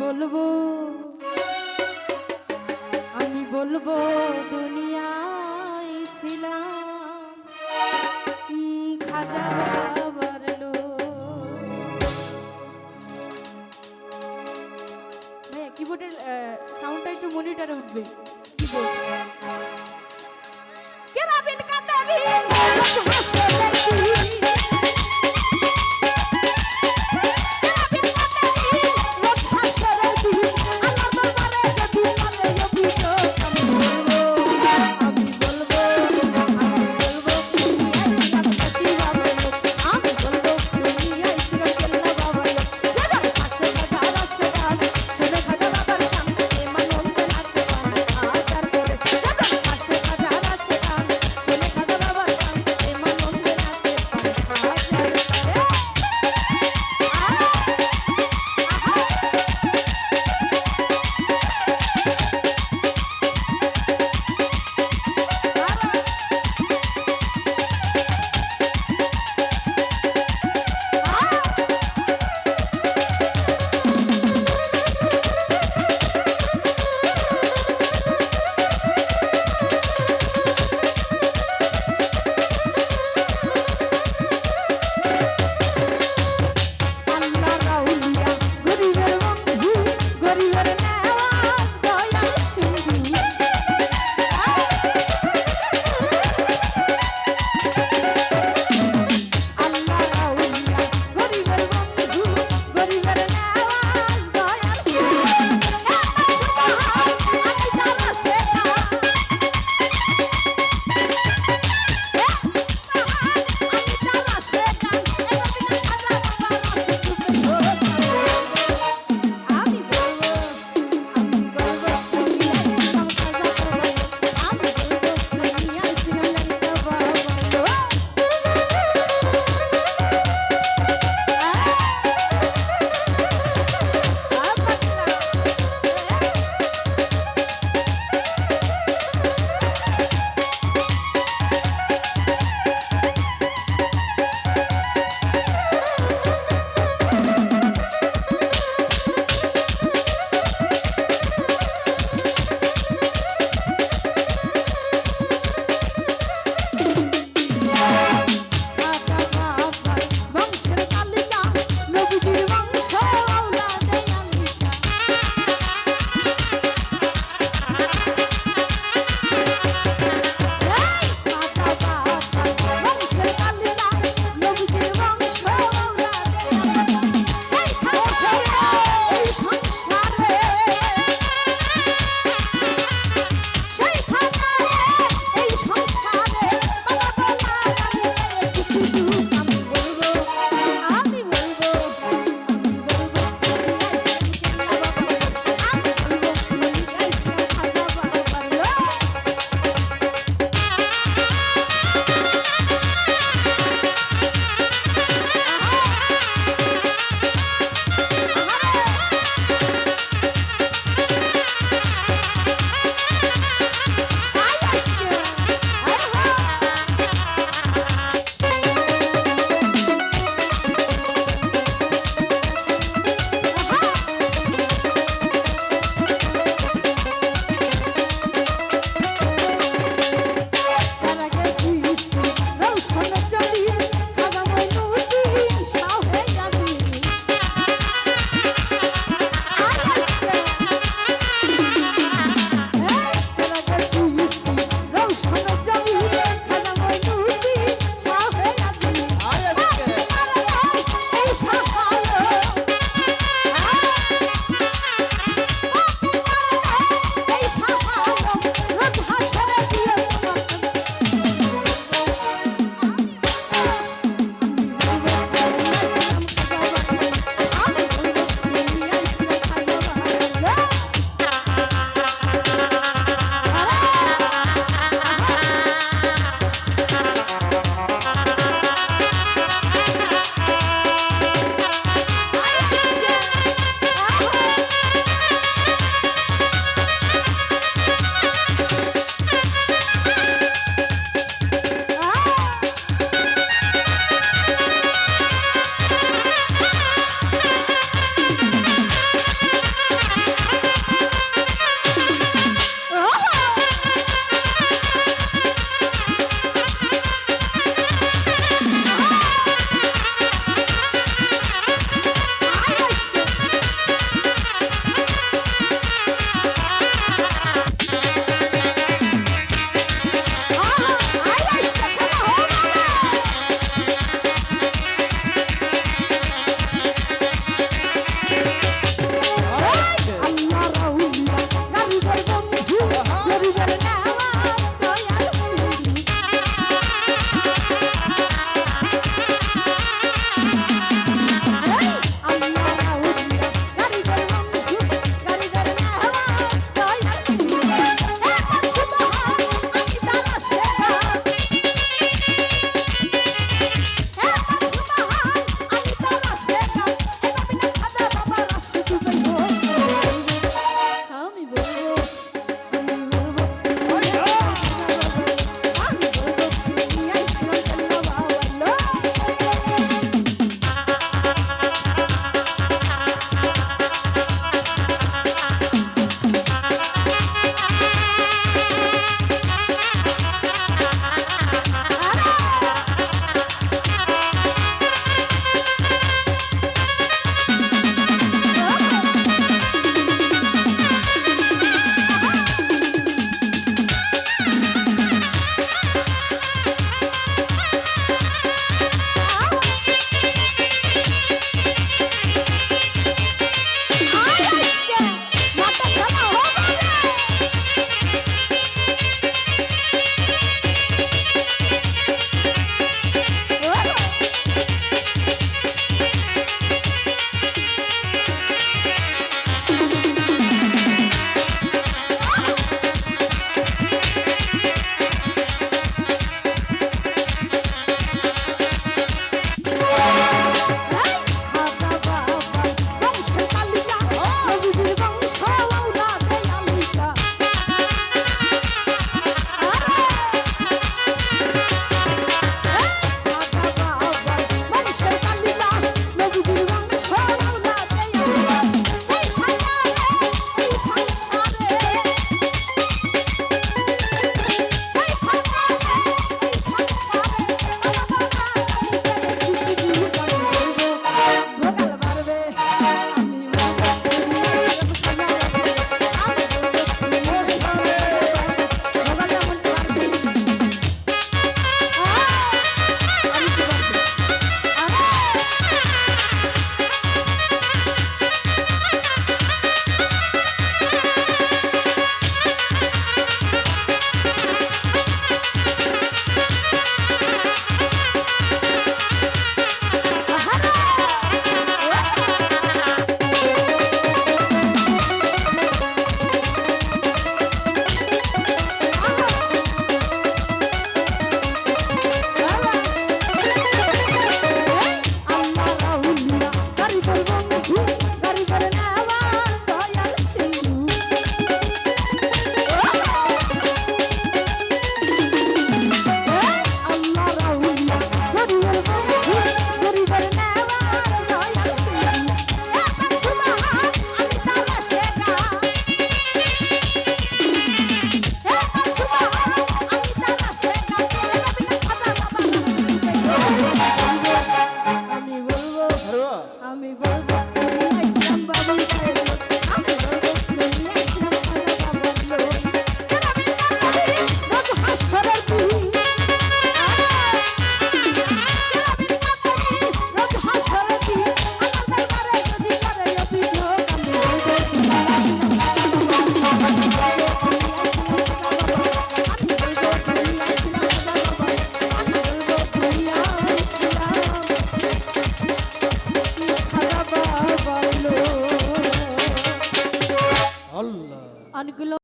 বলব, আমি বলব, দুনিয়ায় ছিলাম। খাজা বাবার। ভাইয়া কিবোর্ডের সাউন্ডটা একটু মনিটরে উঠবে। কিবোর্ড কেরাবিন কাতাবিন আমি বলব ইসলাম বাবুর